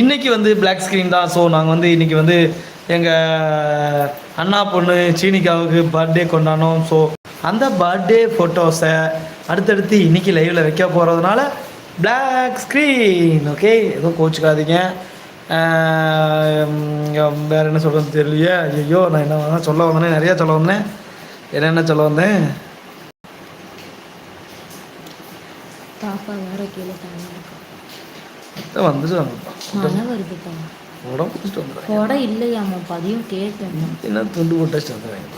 இன்னைக்கு வந்து black screen தான். ஸோ நாங்கள் வந்து இன்னைக்கு வந்து எங்கள் அண்ணா பொண்ணு சீனிகாவுக்கு பர்த்டே கொண்டாடினோம். ஸோ அந்த பர்த்டே ஃபோட்டோஸை அடுத்தடுத்து இன்னைக்கு லைவில் வைக்க போகிறதுனால பிளாக் ஸ்க்ரீன் ஓகே எதுவும் கோச்சுக்காதீங்க. வேற என்ன சொல்கிறது தெரியலையே. ஐயோ நான் என்ன வேணா சொல்ல வந்தேனே நிறையா சொல்ல வந்தேன். என்னென்ன சொல்ல வந்தேன்? வந்துட்டு மழை வருதுப்பா உடம்பு பிடிச்சிட்டு வந்துடுறேன் கொடை கேட்கணும் என்ன துண்டு போட்டு வச்சுட்டு வந்துடுறேன்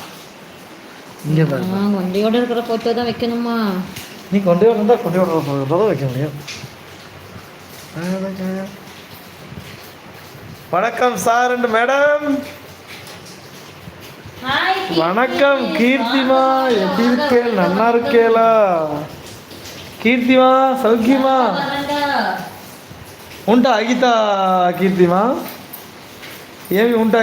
இங்கே. பாரு ஆ கொண்டையோட இருக்கிற போட்டோ தான் வைக்கணுமா? நீ கொண்டே வந்தால் கொண்டே விட வைக்க முடியும். வணக்கம் சார் அண்ட் மேடம் வணக்கம் கீர்த்திமா. எப்படி இருக்கே? நல்லா இருக்கேலா கீர்த்திமா சௌக்கியமா? ఉంట అగిత కీర్తిమా ఏమి ఉంట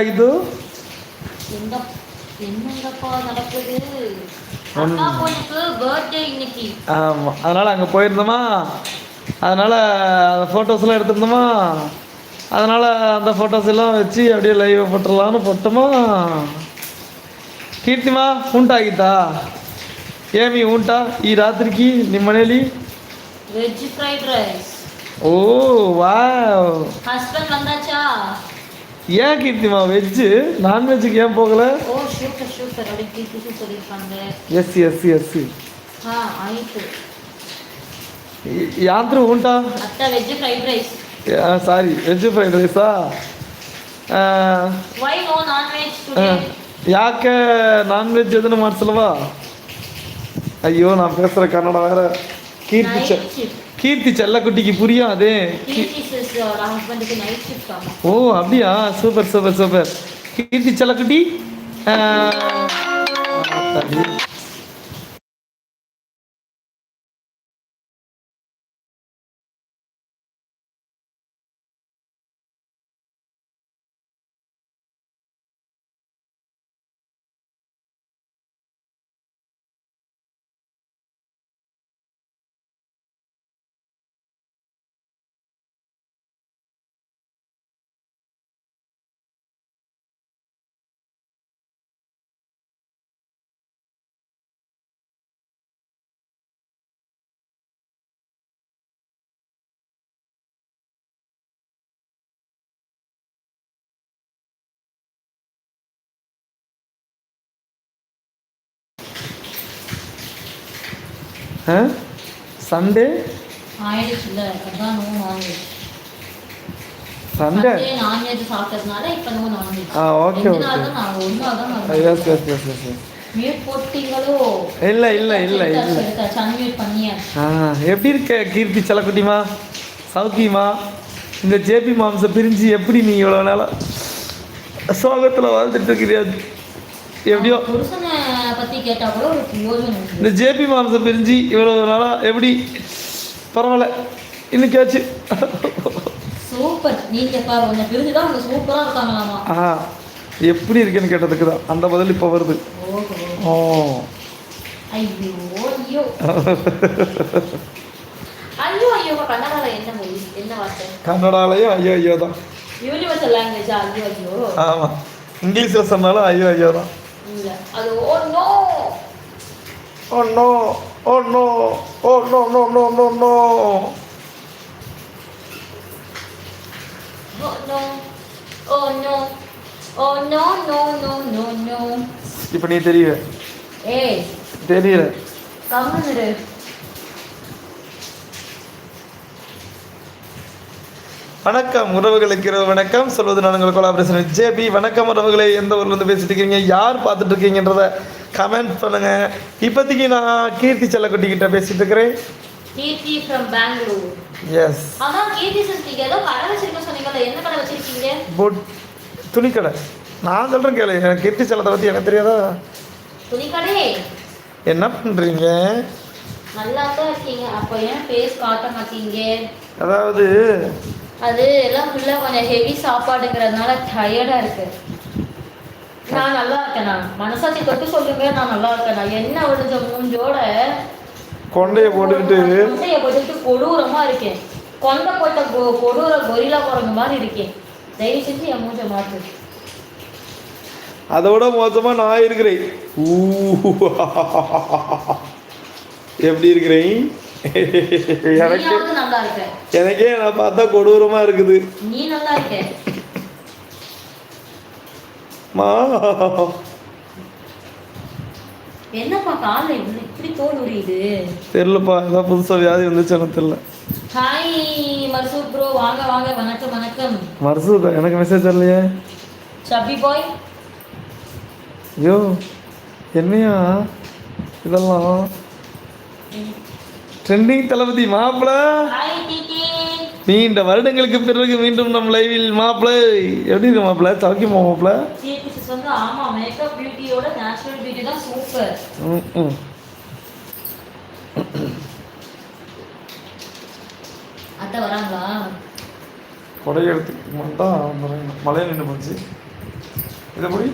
ஆமாம் அதனால் அங்கே போயிருந்தோமா அதனால் அந்த ஃபோட்டோஸ்லாம் எடுத்துருந்தோமா அதனால் அந்த ஃபோட்டோஸ் எல்லாம் வச்சு அப்படியே லைவ் போட்டுடலான்னு போட்டோமா கீர்த்திமா உண்டா గీత ஏமி உண்டா ఈ ராத்திரிக்கு నిమ్మనేలి veg fried rice ಓ ವಾ ஹஸ்பண்ட் வந்தாச்சா ஏன் கீர்த்திமா வெஜ்ஜு நான்வெஜ்ஜுக்கு ஏன் போகலை ஓ சூப்பர் சூப்பர் அப்படி கீர்த்தி சொல்லியிருக்காங்க எஸ் எஸ் எஸ் ஆ ஆயிட்டு ಯಾಂತ್ರು ಉಂಟಾ அத்தை veg fried rice sorry veg fried ರೈಸಾ வை நோ நான்வெஜ் டுடே ಯಾಕೆ ನಾನ್ ವೆಜ್ ಅದನ್ನು ಮಾಡಿಸಲ್ವಾ ಅಯ್ಯೋ நான் பேசுகிற கன்னடம் வேற கீர்த்தி செ நைட் ஷிஃப்ட் கீர்த்தி செல்லக்குட்டிக்கு புரியும் அது ஓ அப்படியா? Super super super. கீர்த்தி செல்லக்குட்டி? Sunday? Sunday? Ah okay okay yes yes yes yes yes mute போட்டீங்களோ? இல்லை இல்லை இல்லை எடுத்தாச்சு, இல்லை. எடுத்தாச்சு அன்மியூட் பண்ணியாச்சு ஆ எப்படி இருக்க கீர்த்தி செல்லக்குட்டிமா சௌக்கியமா இந்த ஜேபி மாம்சை பிரிஞ்சு எப்படி நீ இவ்வளோ நாளாக சோகத்தில் வாழ்ந்துட்டு இருக்கிறியா? எப்படியோ? புருஷனை பத்தி கேட்டா கூட ஒரு உண்டு. இந்த ஜேபி மாம்சை பிரிஞ்சு இவ்வளோ நாளாக எப்படி? பரவாயில்ல. இன்னைக்காச்சு சூப்பர். நீங்க பாரு உன்னை பிரிஞ்சுதான் அவங்க சூப்பரா இருக்காங்களாமா. ஆ எப்படி இருக்கேன்னு கேட்டதுக்கு தான். அந்த பதில் இப்போ வருது. ஓ. ஐயோ ஐயோ. ஐயோ ஐயோ கன்னடால என்ன மொழி? என்ன வார்த்தை? கன்னடாலையும் ஐயோ ஐயோ தான். யூனிவர்சல் லாங்குவேஜா ஐயோ ஐயோ. ஆமாம் இங்கிலீஷில் சொன்னாலும் ஐயோ ஐயோ தான். இல்ல அது ஓ no Oh no! Oh no! Oh no no no no no! Oh no oh no oh no no no no no இப்போ நீ தெரியல ஏய் தெரியல கம்முன்னு வணக்கம் உறவுகளுக்கு இரவு வணக்கம். சொல்வது நான் உங்கள் கொலாபரேஷன் ஜேபி வணக்கம் உறவுகளே எந்த ஊர்ல இருந்து பேசிட்டு இருக்கீங்க யார் பார்த்துட்டு இருக்கீங்கன்றத கமெண்ட் பண்ணுங்க. இப்போதைக்கு நான் கீர்த்தி செல்லக்குட்டி கிட்ட பேசிட்டு இருக்கிறேன். கீர்த்தி ஃப்ரம் பெங்களூர் எஸ் அதான் கீர்த்தி சிஸ் நீங்க ஏதோ கடை வச்சிருக்க சொன்னீங்கல்ல என்ன கடை வச்சிருக்கீங்க? புட் துணிக்கடை. நான் சொல்கிறேன் கேளு எனக்கு கீர்த்தி செல்லத்தை பற்றி எனக்கு தெரியாதா? என்ன பண்ணுறீங்க நல்லா தான் இருக்கீங்க. அப்போ ஏன் ஃபேஸ் காட்ட மாட்டீங்க? அதாவது அது எல்லாம் ஃபுல்லாக கொஞ்சம் ஹெவி சாப்பாடுங்கிறதுனால டயர்டாக இருக்கு. நான் நல்லா இருக்கேனா மனசாட்சி தொட்டு சொல்லுங்க நான் நல்லா இருக்கேனா. என்ன விழுந்த மூஞ்சோட கொண்டையை போட்டுக்கிட்டு. கொண்டைய போட்டுக்கிட்டு கொடூரமா இருக்கேன். கொண்ட போட்ட கொ- கொடூர கொரிலா குரங்கு மாதிரி இருக்கேன். தயவு செஞ்சு என் மூஞ்ச மாத்து. அதை விட மோசமாக நான் இருக்கிறேன். ஊ. எப்படி இருக்கிறேன்? எனக்கு எனக்கே நான் பார்த்தா கொடூரமாக இருக்குது. நீ நல்லா இருக்க. மா. என்னப்பா காலில் இப்படி தோல் உரியுது? தெரிலப்பா ஏதாவது புதுசாக வியாதி வந்துச்சு எனக்கு தெரில ஹாய் மர்சூப் ப்ரோ வாங்க வாங்க. வணக்கம் வணக்கம். மருசு எனக்கு மெசேஜ் வரலையே. சப்பி பாய் ஐயோ என்னையா? இதெல்லாம். ட்ரெண்டிங் தளபதி மாப்பிள. நீண்ட வருடங்களுக்கு பிறகு மீண்டும் நம் லைவில் மாப்பிள. எப்படி இருக்கு மாப்பிள? சௌக்கியமா மாப்பிள? கொடை எடுத்துக்க மாட்டான் மழை நின்று போச்சு. இதை எப்படி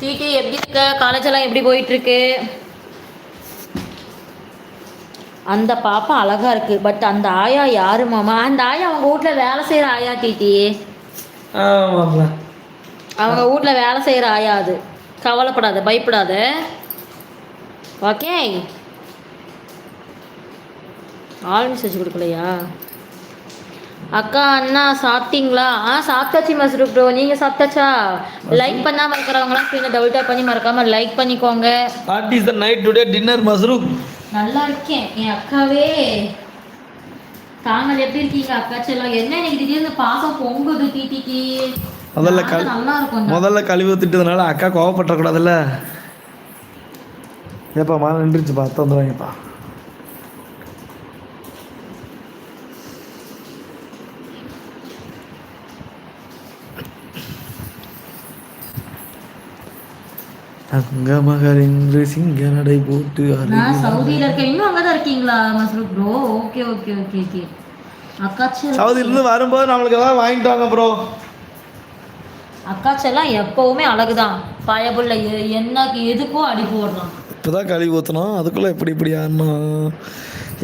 டிடி எப்படி இருக்க? காலேஜ் எல்லாம் எப்படி போயிட்டு இருக்கு? அந்த பாப்பா அழகா இருக்கு. பட் அந்த ஆயா யாரு மாமா? அந்த ஆயா அவங்க வீட்ல வேலை செய்யற ஆயா டிடி அவங்க வீட்ல வேலை செய்யற ஆயா அது. கவலைப்படாத பயப்படாத. ஓகே. ஆள் மெசேஜ் கொடுக்கலையா? அக்கா அண்ணா சாப்பிட்டீங்களா? ஆ சாப்பிட்டாச்சு மஸ்ரூப் ப்ரோ நீங்கள் சாப்பிட்டாச்சா? லைக் பண்ணாமல் இருக்கிறவங்களாம் கீழே டபுள் டேப் பண்ணி மறக்காம லைக் பண்ணிக்கோங்க. What is the night today dinner mushroom நல்லா இருக்கேன் என் அக்காவே. தாங்கள் எப்படி இருக்கீங்க அக்கா செல்லம்? என்ன எனக்கு திடீர்னு பாசம் பொங்குது டிடிக்கு முதல்ல கல் நல்லா இருக்கும் முதல்ல கழிவு திட்டதுனால அக்கா கோவப்பட்டக்கூடாதுல்ல ஏப்பா மா நின்றுச்சுப்பா தந்துடுவாங்கப்பா தங்க மகர் என்று சிங்க நடை போட்டு நான் சவுதியில இருக்கேன். இன்னும் அங்கதான் இருக்கீங்களா mushroom bro okay okay okay okay செல்லம் சவுதியிலிருந்து வரும்போது நம்மளுக்கு ஏதாவது வாங்கிட்டு வாங்க ப்ரோ அக்கா செல்லம் எப்பவுமே அழகுதான். பயபுள்ள என்ன எதுக்கும் அடி போடுறான். இப்போதான் கழுவி ஊற்றணும் அதுக்குள்ளே எப்படி இப்படி ஆடணும்?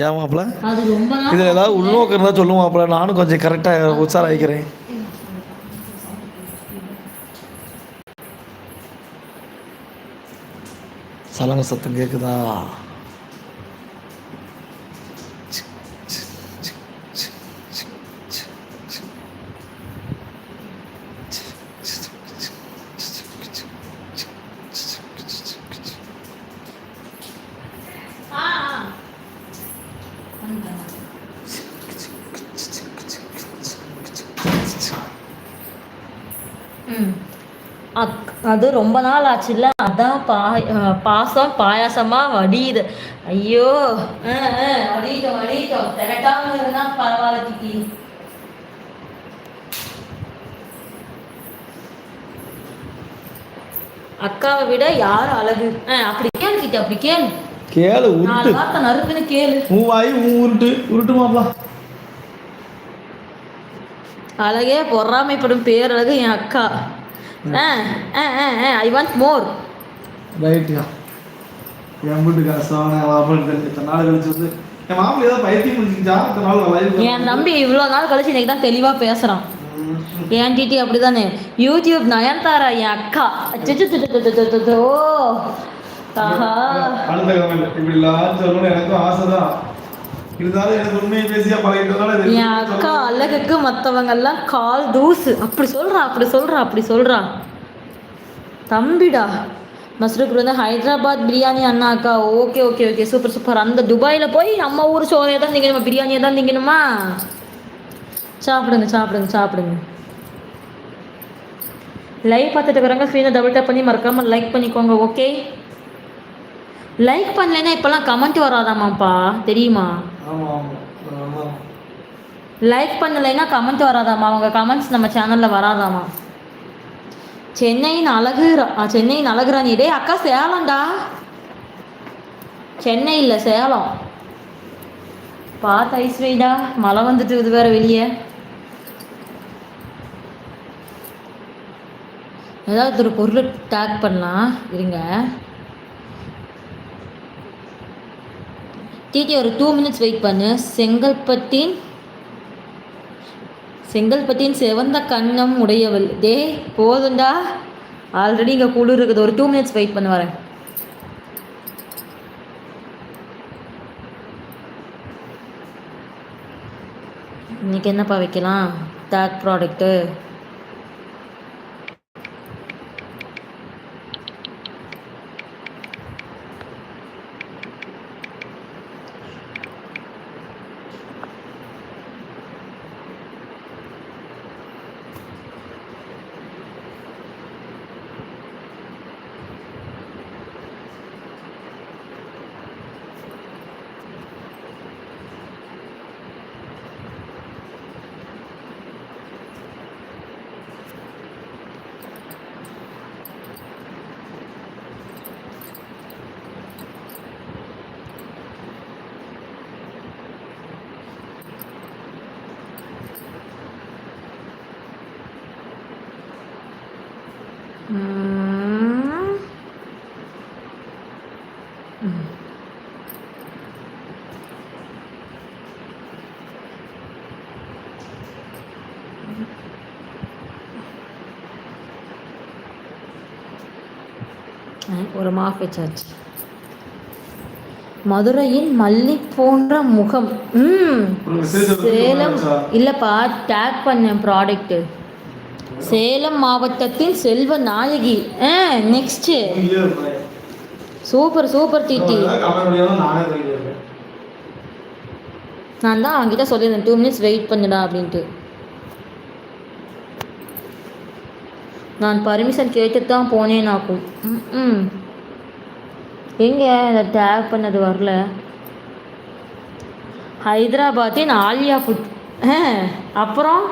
ஏன் மாப்பிள்ள அது ரொம்ப நாள் இதில் ஏதாவது உள்நோக்கம் இருந்தால் மாப்பிள்ள நானும் கொஞ்சம் கரெக்டாக உற்சாராயிக்கிறேன் சலங்க சத்தம் கேட்குதா ஆ, ஆ. வந்துட்டேன். ம். அக் அது ரொம்ப நாள் ஆச்சுல்ல? அதான் பா பாசம் பாயாசமா வடியுது. ஐயோ. வடிட்டோம் வடிட்டோம் திரட்டாம இருந்தா பரவாயில்ல கிட்டி அக்காவை விட யார் அழகு? அப்படி கேளு கிட்ட அப்படி கேளு. கேளு உருட்டு. நாலு வார்த்தை நறுக்குன்னு கேளு. மூவாயி உருட்டு. உருட்டு மாப்பிள அழகே பொறாமைப்படும் பேரழகு என் அக்கா. ஐ வாண்ட் மோர் ரைட்டுயா என் வீட்டுக்கு மாப்பிள்ளை தெரிஞ்சு இத்தனை நாள் கழிச்சு வந்து என் மாப்பிள்ளை ஏதாவது பைத்தியம் முடிஞ்சுக்கிச்சா இத்தனை நாள் லைவ் என் தம்பி இவ்வளோ நாள் கழிச்சு இன்னைக்கு தான் தெளிவாக பேசுகிறான் என் டிடி அப்படிதானே. யூடியூப் நயன்தாரா என் அக்கா. அச்சச்சோ. ஆஹா. இப்படி சொல்லணும்னு எனக்கும் இருந்தாலும் என் அக்கா அழகுக்கு மற்றவங்க எல்லாம் கால் தூசு. அப்படி சொல்றா அப்படி சொல்றா அப்படி சொல்றா. தம்பிடா. மஸ்ரூப் வந்து ஹைதராபாத் பிரியாணி அண்ணா அக்கா. Okay okay okay. Super super. அந்த துபாயில் போய் நம்ம ஊர் சோறையை தான் திங்கணுமா? பிரியாணியை தான் திங்கணுமா? சாப்பிடுங்க சாப்பிடுங்க சாப்பிடுங்க. லைக் பார்த்துட்டு இருக்கிறவங்க ஸ்க்ரீனை டபுள் டேப் பண்ணி மறக்காமல் லைக் பண்ணிக்கோங்க ஓகே லைக் பண்ணலைன்னா இப்போல்லாம் கமெண்ட் வராதாமாப்பா. தெரியுமா? லைக் பண்ணலைன்னா கமெண்ட் வராதாமா அவங்க கமெண்ட்ஸ் நம்ம சேனலில் வராதாமா சென்னையின் அழகு சென்னையின் அழகு ராணி. டேய் அக்கா சேலம்டா. சென்னை இல்லை சேலம். பார்த்து ஐஸ் மழை வந்துட்டு இது வேற வெளியே. ஏதாவது ஒரு பொருளை டேக் பண்ணலாம். இருங்க. டிடி ஒரு டூ மினிட்ஸ் வெயிட் பண்ணு. செங்கல்பட்டின் செங்கல்பட்டின் செவந்த கண்ணம் உடையவள். டே போதுண்டா. ஆல்ரெடி இங்கே குளிர் இருக்குது. ஒரு டூ மினிட்ஸ் வெயிட் பண்ண வரேன். இன்னைக்கு என்னப்பா வைக்கலாம்? டேக் ப்ராடக்ட்டு ஒரு மாஃப் வச்சாச்சு. மதுரையின் மல்லி போன்ற முகம். ம். சேலம். இல்லைப்பா டேக் பண்ணேன் ப்ராடக்ட்டு சேலம் மாவட்டத்தின் செல்வ நாயகி. ஆ நெக்ஸ்ட்டு சூப்பர் சூப்பர் டிடி நான் தான் அவங்ககிட்ட சொல்லியிருந்தேன். டூ மினிட்ஸ் வெயிட் பண்ணுடா அப்படின்ட்டு. நான் பர்மிஷன் கேட்டு தான் போனேனாக்கும். ம் ம் எங்கே இந்த டேக் பண்ணது வரல. ஹைதராபாத்தின் ஆலியா ஃபுட் ஆ அப்புறம்?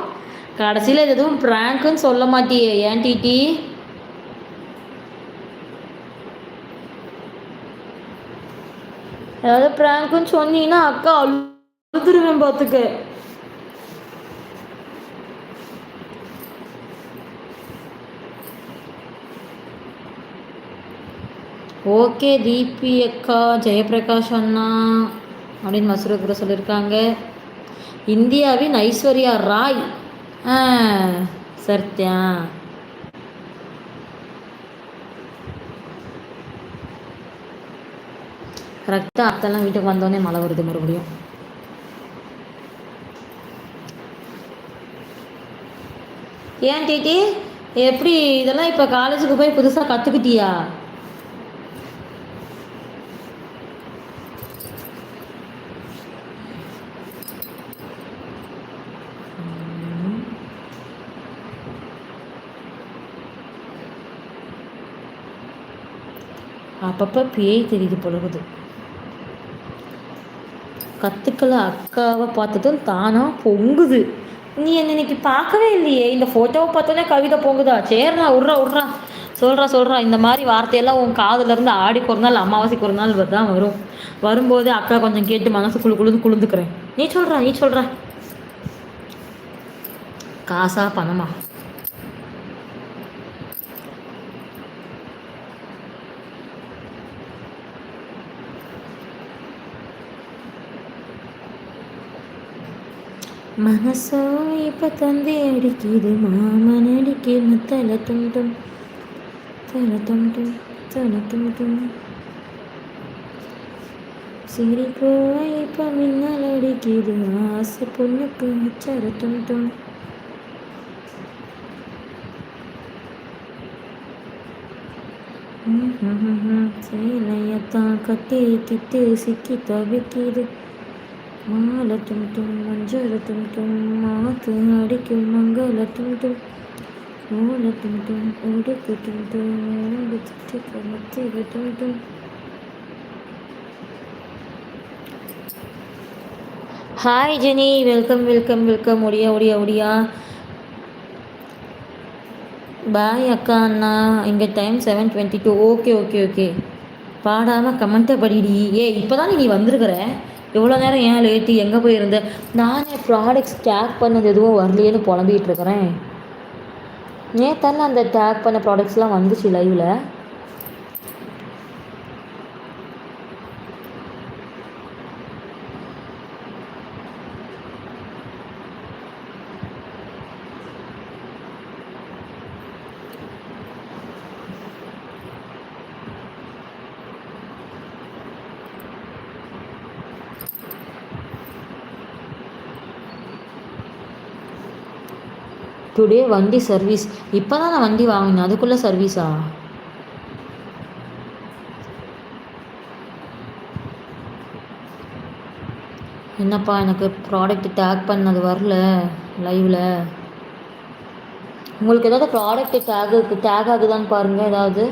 கடைசியில் இது எதுவும் ப்ராங்க்குன்னு சொல்ல மாட்டியே. ஏன் டிடி ஏதாவது ப்ராங்க்குன்னு சொன்னீங்கன்னா அக்கா அழுதுருவேன் பார்த்துக்க ஓகே தீபி அக்கா ஜெயபிரகாஷ் அண்ணா அப்படின்னு மசூர சொல்லியிருக்காங்க இந்தியாவின் ஐஸ்வர்யா ராய். சத்யா. கரெக்டாக அத்தெல்லாம் வீட்டுக்கு வந்தோடனே மழை வருது மறுபடியும். ஏன் டேட்டி எப்படி இதெல்லாம் இப்போ காலேஜுக்கு போய் புதுசாக கற்றுக்கிட்டியா அப்பப்போ பேய் தெரியுது பொழுகுது கற்றுக்கல அக்காவை பார்த்ததும் தானாக பொங்குது. நீ என்ன இன்னைக்கு பார்க்கவே இல்லையே? இந்த ஃபோட்டோவை பார்த்தோன்னே கவிதை பொங்குதா? சேர்றா விட்றா விட்றா சொல்கிறா சொல்கிறா இந்த மாதிரி வார்த்தையெல்லாம் உன் காதுலேருந்து ஆடிக்கு ஒரு நாள் அமாவாசைக்கு ஒரு நாள் தான் வரும். வரும்போது அக்கா கொஞ்சம் கேட்டு மனசு குழு குழுந்து குழுந்துக்கிறேன் நீ சொல்கிறா நீ சொல்கிறா காசா பணமா? மனசோ இப்ப தந்தி அடிக்குது மாமன் அடிக்குது தலை துண்டும் தலை துண்டும் தலை துண்டும் சிரிப்போ இப்ப மின்னல் அடிக்குது ஆசை பொண்ணுக்கு சர துண்டும் சேலையத்தான் கத்தி கிட்டு சிக்கி தவிக்குது. மாலை தும் டும் மஞ்சள் டும் மாத்து அடிக்கும் மங்கள தும். டும் ஓல டும் தும் உடுக்கு உடம்பு சுற்றி கமத்தி தும். தும் hi Jenny welcome welcome welcome Odia Odia Odia. Bye அக்கா அண்ணா. இங்கே time seven twenty two okay okay okay பாடாமல் கமெண்ட்டை படிடி. ஏ இப்போ தான் நீ வந்திருக்கிற? இவ்வளோ நேரம் ஏன் லேட்டு எங்கே போயிருந்த? நானே ப்ராடக்ட்ஸ் டேக் பண்ணது எதுவும் வரலையேன்னு புலம்பிகிட்டு இருக்கிறேன். நேத்தானே அந்த டேக் பண்ண ப்ராடக்ட்ஸ்லாம் வந்துச்சு லைவில் டுடே வண்டி சர்வீஸ் இப்போ தான் நான் வண்டி வாங்கினேன். அதுக்குள்ளே சர்வீஸா என்னப்பா எனக்கு ப்ராடக்ட் டேக் பண்ணது வரல லைவில் உங்களுக்கு ஏதாவது ப்ராடக்ட் டேக் டேக் ஆகுதான்னு பாருங்கள் ஏதாவது.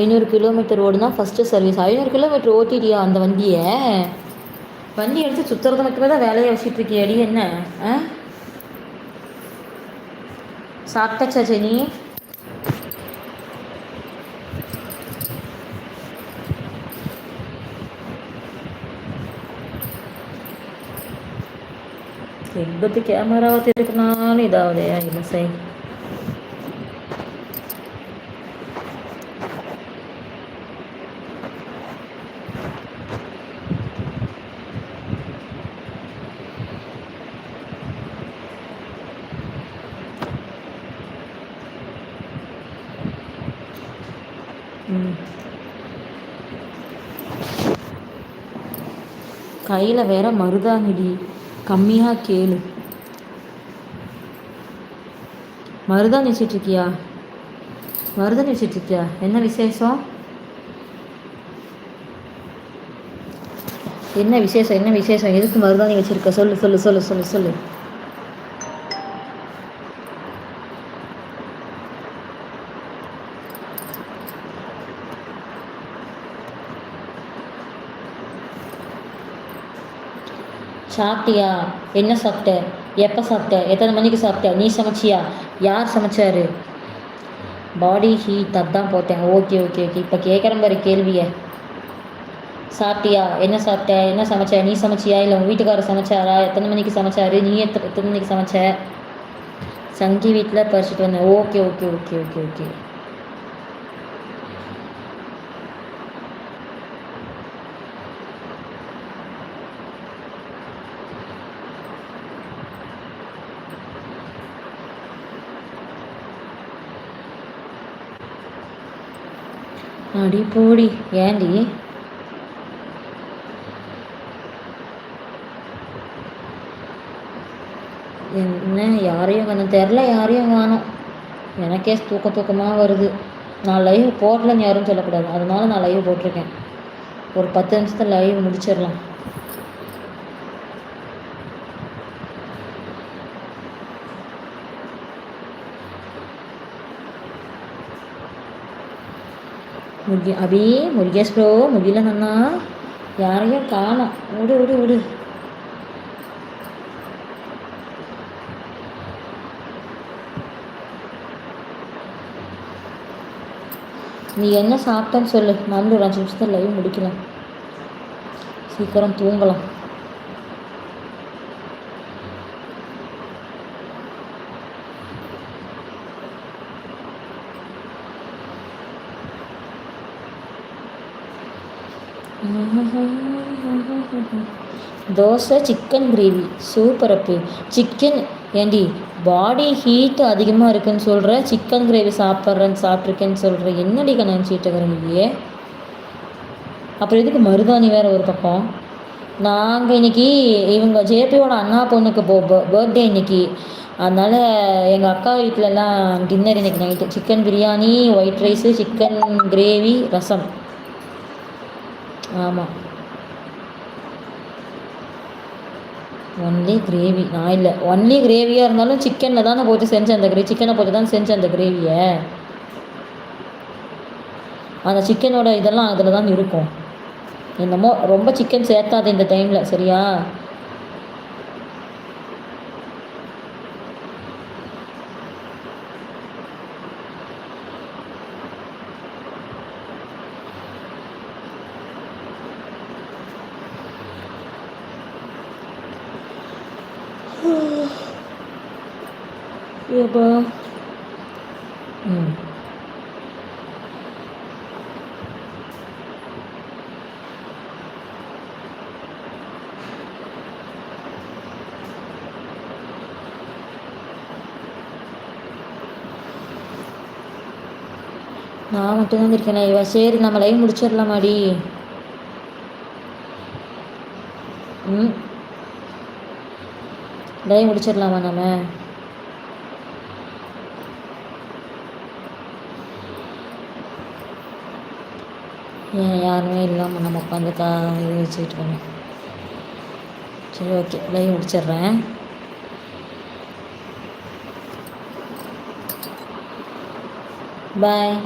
ஐநூறு கிலோமீட்டர் ஓடுனா ஃபஸ்ட்டு சர்வீஸ் ஐநூறு கிலோமீட்டர் ஓட்டிட்டியா அந்த வண்டியை? வண்டி எடுத்து சுற்றுறது மட்டுமே தான் வேலையை வச்சுட்டு இருக்கியாடி என்ன? ஆ? சாப்பிட்டாச்சா ஜெனி? எgbத்து கேமராவை திருப்பினாலும் இதாகுதே இல்லை சரி கையில் வேற மருதாணிடி கம்மியாக கேளு. மருதாணி வச்சிட்ருக்கியா மருதாணி வச்சிட்ருக்கியா என்ன விசேஷம்? என்ன விசேஷம்? என்ன விசேஷம்? எதுக்கு மருதாணி வச்சிருக்க? சொல்லு சொல்லு சொல்லு சொல்லு சொல்லு. சாப்பிட்டியா? என்ன சாப்பிட்ட? எப்போ சாப்பிட்ட? எத்தனை மணிக்கு சாப்பிட்ட? நீ சமைச்சியா? யார் சமைச்சாரு? பாடி ஹீட் அதான் போட்டேன். ஓகே ஓகே ஓகே இப்போ கேட்குற மாதிரி கேள்வியை. சாப்பிட்டியா? என்ன சாப்பிட்ட? என்ன சமைச்ச? நீ சமைச்சியா? இல்லை உங்கள் வீட்டுக்காரர் சமைச்சாரா? எத்தனை மணிக்கு சமைச்சாரு? நீ எத்தனை எத்தனை மணிக்கு சமைச்ச? சங்கி வீட்டில் பறிச்சுட்டு வந்தேன். Okay okay okay okay okay அடி போடி ஏண்டி? என்ன யாரையும் கொஞ்சம் தெரில யாரையும் காணோம். எனக்கே தூக்க தூக்கமாக வருது. நான் லைவ் போடலன்னு யாரும் சொல்லக்கூடாது. அதனால நான் லைவ் போட்டிருக்கேன். ஒரு பத்து நிமிஷத்தில் லைவ் முடிச்சிடலாம். முருகி அபி முருகேஷ் ப்ரோ முடியல நன்னா யாரையும் காணோம் விடு விடு விடு நீ என்ன சாப்பிட்டேன்னு சொல்லு. நானும் ஒரு அஞ்சு நிமிஷத்தில் லைவ் முடிக்கலாம் சீக்கிரம் தூங்கலாம் தோசை சிக்கன் கிரேவி சூப்பர் அப்பு. சிக்கன் ஏண்டி பாடி ஹீட் அதிகமாக இருக்குன்னு சொல்கிற சிக்கன் கிரேவி சாப்பிட்றேன்னு சாப்பிட்ருக்கேன்னு சொல்கிற என்னடி நினச்சிட்டு இருக்கிறேன் நீயே அப்புறம் எதுக்கு மருதாணி வேறு ஒரு பக்கம்? நாங்கள் இன்றைக்கி இவங்க ஜேபியோட அண்ணா பொண்ணுக்கு போ பர்த்டே இன்னைக்கு. அதனால் எங்கள் அக்கா வீட்டிலலாம் டின்னர் இன்றைக்கி night chicken biryani white rice chicken gravy ரசம். ஆமாம் ஒன்லி கிரேவி நான் இல்லை. ஒன்லி கிரேவியாக இருந்தாலும் சிக்கனில் தானே போட்டு செஞ்சேன் அந்த கிரேவி சிக்கனை போட்டு தான் செஞ்சேன் அந்த கிரேவியை அந்த சிக்கனோட இதெல்லாம் அதில் தான் இருக்கும். என்னமோ ரொம்ப சிக்கன் சேர்த்தாது இந்த டைமில் சரியா? ஏப்பா ம் நான் மட்டும்தான் இருக்கேனே இவ சரி நம்ம லைவ் முடிச்சிடலாமாடி. ம். லைவ் முடிச்சிடலாமா நம்ம? யாருமே இல்லாமல் நம்ம உட்காந்து கா இது வச்சுக்கிட்டு இருக்கோம். சரி ஓகே லைவ் முடிச்சிடுறேன். பாய்